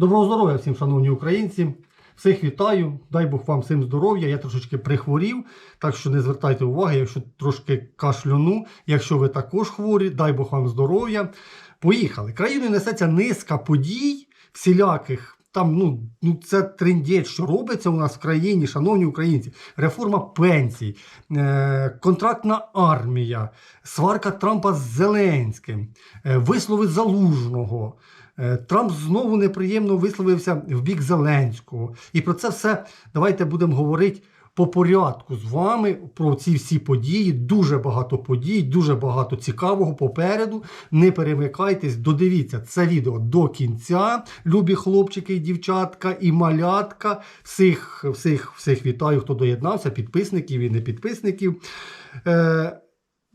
Доброго здоров'я всім, шановні українці. Всіх вітаю, дай Бог вам всім здоров'я. Я трошечки прихворів, так що не звертайте уваги, якщо трошки кашлюну. Якщо ви також хворі, дай Бог вам здоров'я. Поїхали. Країною несеться низка подій, всіляких. Там, ну, ну це трендець, що робиться у нас в країні, шановні українці. Реформа пенсій, е, контрактна армія, сварка Трампа з Зеленським, е, вислови Залужного. Е, Трамп знову неприємно висловився в бік Зеленського. І про це все давайте будемо говорити по порядку з вами про ці всі події. Дуже багато подій, дуже багато цікавого попереду. Не перемикайтесь, додивіться це відео до кінця. Любі хлопчики, і дівчатка і малятка. Всіх, всіх, всіх вітаю, хто доєднався, підписників і не підписників. Е,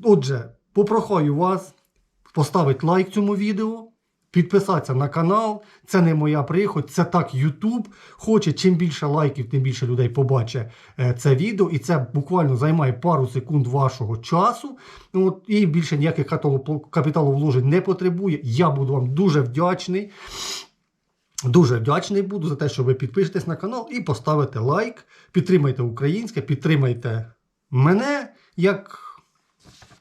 отже, попрохаю вас поставити лайк цьому відео. Підписатися на канал, це не моя прихоть, це так YouTube хоче. Чим більше лайків, тим більше людей побачить е, це відео. І це буквально займає пару секунд вашого часу. От, і більше ніяких каталу- капіталовложень не потребує. Я буду вам дуже вдячний. Дуже вдячний буду за те, що ви підпишетесь на канал і поставите лайк. Підтримайте українське, підтримайте мене як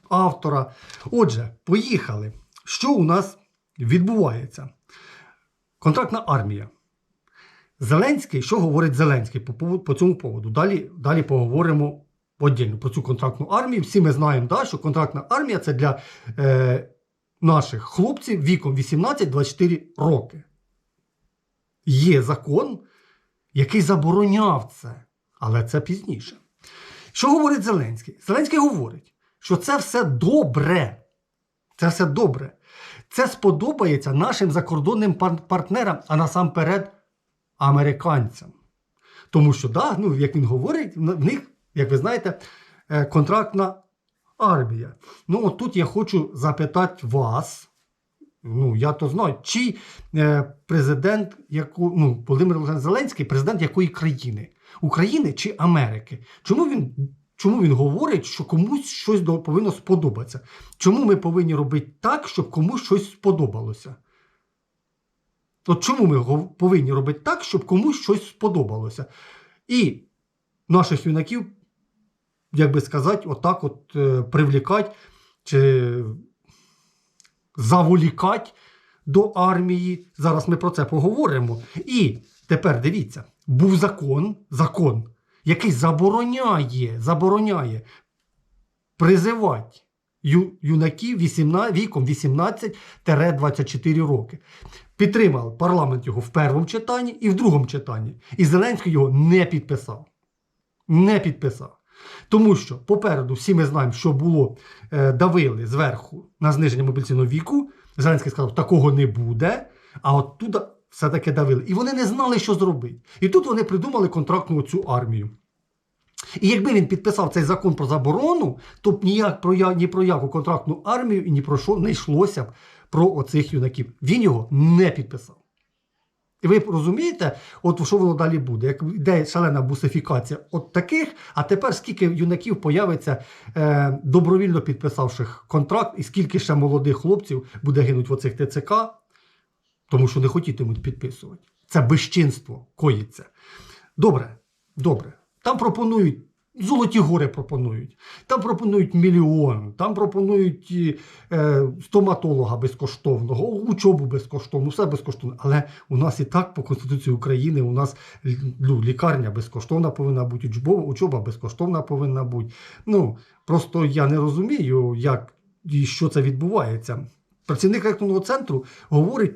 автора. Отже, поїхали. Що у нас відбувається? Контрактна армія. Зеленський, що говорить Зеленський по, по цьому поводу? Далі, далі поговоримо віддільно про цю контрактну армію. Всі ми знаємо, да, що контрактна армія це для е, наших хлопців віком 18-24 роки. Є закон, який забороняв це, але це пізніше. Що говорить Зеленський? Зеленський говорить, що це все добре. Це все добре. Це сподобається нашим закордонним партнерам, а насамперед американцям. Тому що, да, ну, як він говорить, в них, як ви знаєте, е, контрактна армія. Ну, от тут я хочу запитати вас. Ну, я то знаю, чи е, президент, яку, ну, Володимир Зеленський, президент якої країни? України чи Америки? Чому він, чому він говорить, що комусь щось повинно сподобатися? Чому ми повинні робити так, щоб комусь щось сподобалося? От чому ми повинні робити так, щоб комусь щось сподобалося? І наших юнаків, як би сказати, отак от е, привлікати чи заволікати до армії. Зараз ми про це поговоримо. І тепер дивіться, був закон, закон, який забороняє, забороняє призивати юнаків 18, віком 18-24 роки. Підтримав парламент його в першому читанні і в другому читанні. І Зеленський його не підписав. Не підписав. Тому що попереду всі ми знаємо, що було, е, давили зверху на зниження мобілізаційного віку. Зеленський сказав, такого не буде. А от туди все-таки давили. І вони не знали, що зробити. І тут вони придумали контрактну цю армію. І якби він підписав цей закон про заборону, то б ніяк про я- ні про яку контрактну армію і ні про що не йшлося б про оцих юнаків. Він його не підписав. І ви розумієте, от що воно далі буде? Як йде шалена бусифікація от таких, а тепер скільки юнаків появиться, е, добровільно підписавших контракт, і скільки ще молодих хлопців буде гинуть в оцих ТЦК, тому що не хотітимуть підписувати. Це безчинство коїться. Добре, добре. Там пропонують. Золоті гори пропонують. Там пропонують мільйон, там пропонують е, стоматолога безкоштовного, учобу безкоштовну, все безкоштовно. Але у нас і так по Конституції України у нас ну, лікарня безкоштовна повинна бути, учоба, учоба безкоштовна повинна бути. Ну, просто я не розумію, як і що це відбувається. Працівник ректорного центру говорить,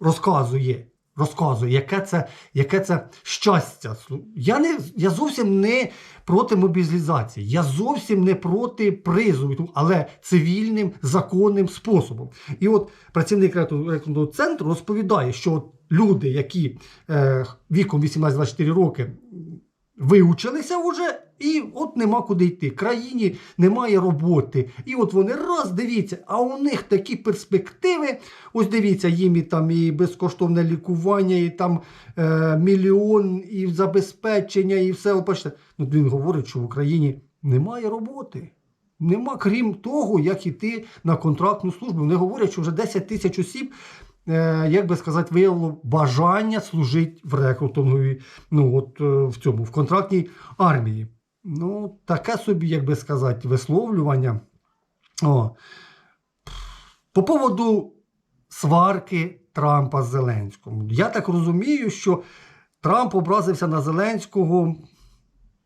розказує, розказує, яке це, яке це щастя. Я, не, я зовсім не проти мобілізації, я зовсім не проти призову, але цивільним законним способом. І от працівник ректорного центру розповідає, що от люди, які е, віком 18-24 роки виучилися вже, і от нема куди йти. Країні немає роботи. І от вони раз дивіться, а у них такі перспективи. Ось дивіться, їм і там і безкоштовне лікування, і там е, мільйон, і забезпечення, і все. Бачите, ну він говорить, що в Україні немає роботи. Нема крім того, як іти на контрактну службу. Вони говорять, що вже 10 тисяч осіб е, як би сказати, виявило бажання служити в рекрутинговій, ну от е, в цьому, в контрактній армії. Ну, таке собі, як би сказати, висловлювання. О. По поводу сварки Трампа з Зеленським. Я так розумію, що Трамп образився на Зеленського.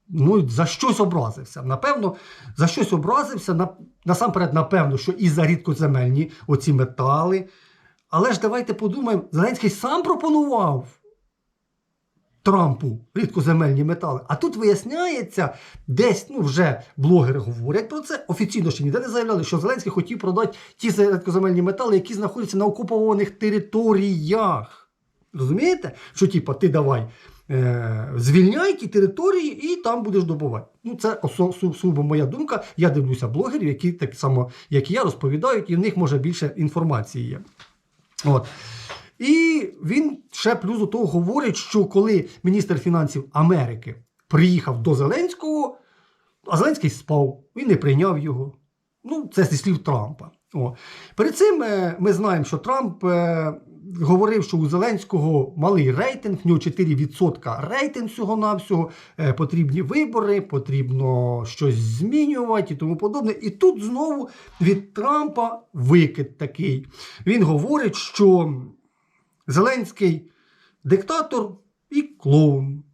Ну, за щось образився. Напевно, за щось образився. На, насамперед, напевно, що і за рідкоземельні оці метали. Але ж давайте подумаємо, Зеленський сам пропонував Трампу рідкоземельні метали. А тут виясняється, десь ну, вже блогери говорять про це. Офіційно ще ніде не заявляли, що Зеленський хотів продати ті рідкоземельні метали, які знаходяться на окупованих територіях. Розумієте? Що, типа, ти давай е, звільняй ті території і там будеш добувати. Ну, це осо- моя думка. Я дивлюся блогерів, які так само, як і я, розповідають, і в них може більше інформації є. От. І він ще плюс до того говорить, що коли міністр фінансів Америки приїхав до Зеленського, а Зеленський спав, він не прийняв його. Ну, це зі слів Трампа. О. Перед цим е, ми знаємо, що Трамп е, говорив, що у Зеленського малий рейтинг, в нього 4% рейтинг всього-навсього, е, потрібні вибори, потрібно щось змінювати і тому подобне. І тут знову від Трампа викид такий. Він говорить, що Зеленський диктатор і клоун.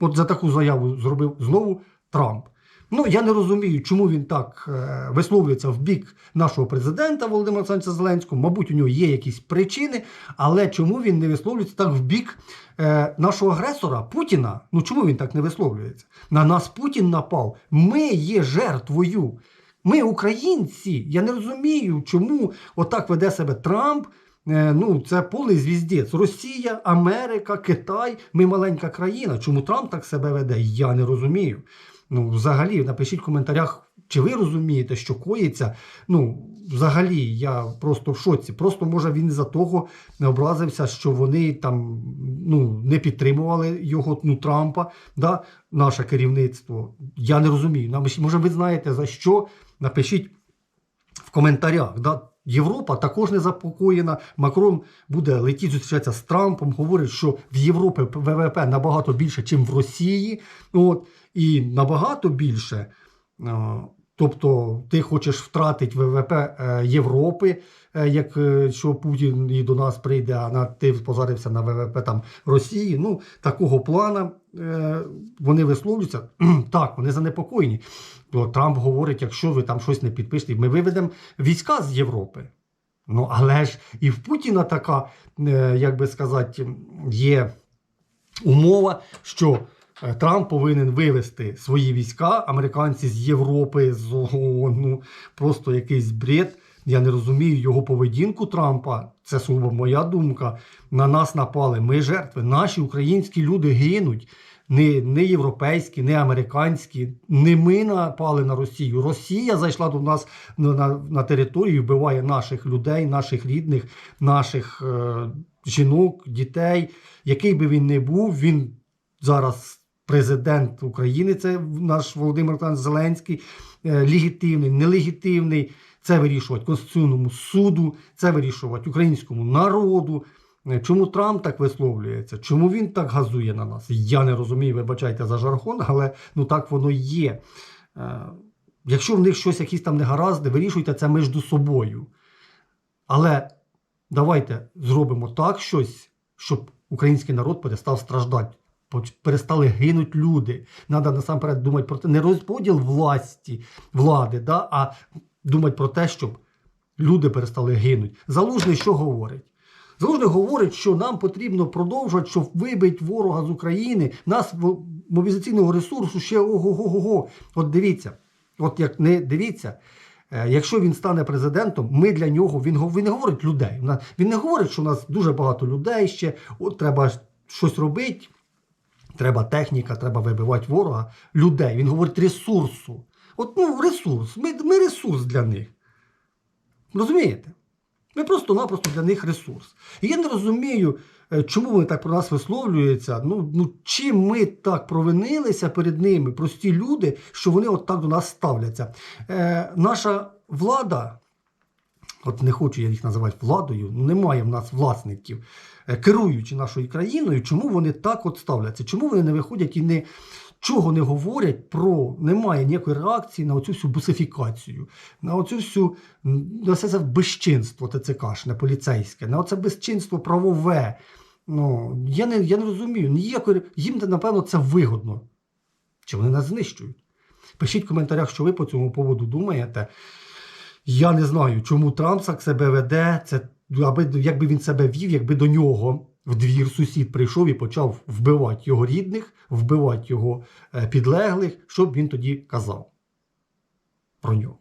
От за таку заяву зробив знову Трамп. Ну, я не розумію, чому він так е, висловлюється в бік нашого президента Володимира Олександровича Зеленського. Мабуть, у нього є якісь причини, але чому він не висловлюється так в бік е, нашого агресора Путіна? Ну чому він так не висловлюється? На нас Путін напав. Ми є жертвою. Ми українці. Я не розумію, чому отак веде себе Трамп. Е, Ну, це повний звіздець. Росія, Америка, Китай. Ми маленька країна. Чому Трамп так себе веде? Я не розумію. Ну, взагалі, напишіть в коментарях, чи ви розумієте, що коїться. Ну, взагалі, я просто в шоці. Просто може він за того не образився, що вони там ну, не підтримували його ну, Трампа, да, наше керівництво. Я не розумію. Може, ви знаєте за що? Напишіть в коментарях. Да? Європа також не запокоєна. Макрон буде летіти зустрічатися з Трампом. Говорить, що в Європі ВВП набагато більше, ніж в Росії. От, і набагато більше. Тобто ти хочеш втратити ВВП е, Європи, е, як е, Путін і до нас прийде, а на ти позарився на ВВП там Росії. Ну такого плана вони висловлюються. так, вони занепокоєні. То Трамп говорить, якщо ви там щось не підпишете, ми виведемо війська з Європи. Ну, але ж і в Путіна така, як би сказати, є умова, що Трамп повинен вивести свої війська, американці з Європи, з ООН. Ну, просто якийсь бред. Я не розумію його поведінку Трампа. Це сугубо моя думка. На нас напали. Ми жертви. Наші українські люди гинуть. Не, не європейські, не американські. Не ми напали на Росію. Росія зайшла до нас на, на, на територію, вбиває наших людей, наших рідних, наших е, жінок, дітей. Який би він не був, він зараз президент України, це наш Володимир Зеленський, е, легітимний, нелегітимний. Це вирішувати Конституційному суду, це вирішувати українському народу. Е, Чому Трамп так висловлюється? Чому він так газує на нас? Я не розумію, вибачайте за жаргон, але ну так воно є. Е, Якщо в них щось, якісь там негаразди, вирішуйте це між собою. Але давайте зробимо так щось, щоб український народ перестав страждати. Перестали гинуть люди. Треба насамперед думати про те, не розподіл власті, влади, да, а думати про те, щоб люди перестали гинути. Залужний що говорить? Залужний говорить, що нам потрібно продовжувати, щоб вибити ворога з України. Нас мобілізаційного ресурсу ще ого-го-го. От дивіться, от як не дивіться, е, якщо він стане президентом, ми для нього він, він не говорить людей. Він не говорить, що у нас дуже багато людей ще, от треба щось робити. Треба техніка, треба вибивати ворога, людей. Він говорить ресурсу. От ну, ресурс. Ми, ми ресурс для них. Розумієте? Ми просто-напросто для них ресурс. І я не розумію, е, чому вони так про нас висловлюються. Ну, ну чим ми так провинилися перед ними, прості люди, що вони от так до нас ставляться. Е, наша влада от не хочу я їх називати владою, ну немає в нас власників, е, керуючи нашою країною, чому вони так от ставляться? Чому вони не виходять і не чого не говорять про немає ніякої реакції на оцю всю бусифікацію, на оцю всю на все це безчинство ТЦКшне, поліцейське, на оце безчинство правове. Ну, я не, я не розумію. Ніякої, їм, напевно, це вигодно. Чи вони нас знищують? Пишіть в коментарях, що ви по цьому поводу думаєте. Я не знаю, чому Трамп себе веде. Це аби якби він себе вів, якби до нього в двір сусід прийшов і почав вбивати його рідних, вбивати його е, підлеглих, що б він тоді казав про нього.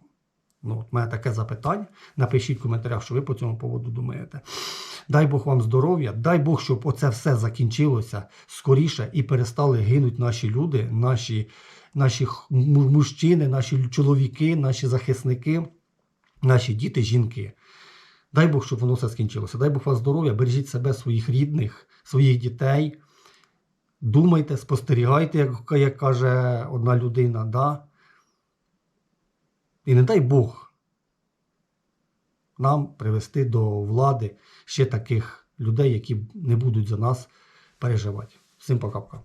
Ну, от мене таке запитання. Напишіть в коментарях, що ви по цьому поводу думаєте. Дай Бог вам здоров'я, дай Бог, щоб оце все закінчилося скоріше і перестали гинуть наші люди, наші, наші мужчини, наші чоловіки, наші захисники, наші діти, жінки. Дай Бог, щоб воно все скінчилося. Дай Бог вам здоров'я, бережіть себе, своїх рідних, своїх дітей. Думайте, спостерігайте, як, як каже одна людина. Да? І не дай Бог нам привести до влади ще таких людей, які не будуть за нас переживати. Всім пока-пока.